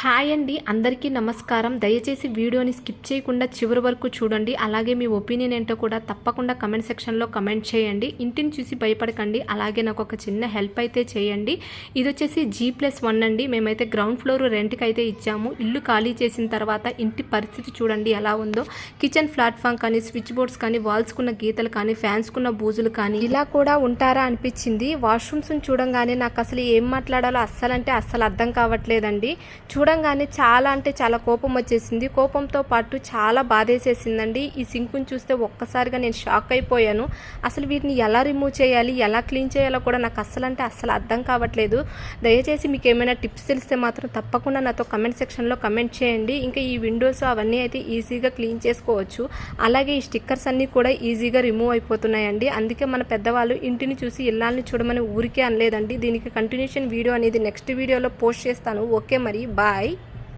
Hi అండి అందరికీ నమస్కారం. దయచేసి వీడియోని స్కిప్ చేయకుండా చివరి వరకు చూడండి. అలాగే మీ ఒపీనియన్ ఏంటో కూడా తప్పకుండా కమెంట్ సెక్షన్లో కమెంట్ చేయండి. ఇంటిని చూసి భయపడకండి. అలాగే నాకు ఒక చిన్న హెల్ప్ అయితే చేయండి. ఇది వచ్చేసి జీ ప్లస్ వన్ అండి. మేమైతే గ్రౌండ్ ఫ్లోర్ రెంట్కి అయితే ఇచ్చాము. ఇల్లు ఖాళీ చేసిన తర్వాత ఇంటి పరిస్థితి చూడండి ఎలా ఉందో. కిచెన్ ప్లాట్ఫామ్ కానీ స్విచ్ బోర్డ్స్ కానీ వాల్స్కున్న గీతలు కానీ ఫ్యాన్స్కున్న బూజులు కానీ ఇలా కూడా ఉంటారా అనిపించింది. వాష్రూమ్స్ని చూడంగానే నాకు అసలు ఏం మాట్లాడాలో అస్సలంటే అస్సలు అర్థం కావట్లేదండి. చూడ చూడంగానే చాలా అంటే చాలా కోపం వచ్చేసింది. కోపంతో పాటు చాలా బాధేసేసిందండి. ఈ సింకుని చూస్తే ఒక్కసారిగా నేను షాక్ అయిపోయాను. అసలు వీటిని ఎలా రిమూవ్ చేయాలి ఎలా క్లీన్ చేయాలో కూడా నాకు అస్సలు అంటే అస్సలు అర్థం కావట్లేదు. దయచేసి మీకు ఏమైనా టిప్స్ తెలిస్తే మాత్రం తప్పకుండా నాతో కమెంట్ సెక్షన్లో కమెంట్ చేయండి. ఇంకా ఈ విండోస్ అవన్నీ అయితే ఈజీగా క్లీన్ చేసుకోవచ్చు. అలాగే ఈ స్టిక్కర్స్ అన్నీ కూడా ఈజీగా రిమూవ్ అయిపోతున్నాయండి. అందుకే మన పెద్దవాళ్ళు ఇంటిని చూసి ఇళ్ళని చూడమని ఊరికే అనలేదండి. దీనికి కంటిన్యూషన్ వీడియో అనేది నెక్స్ట్ వీడియోలో పోస్ట్ చేస్తాను. ఓకే మరి బాయ్. ay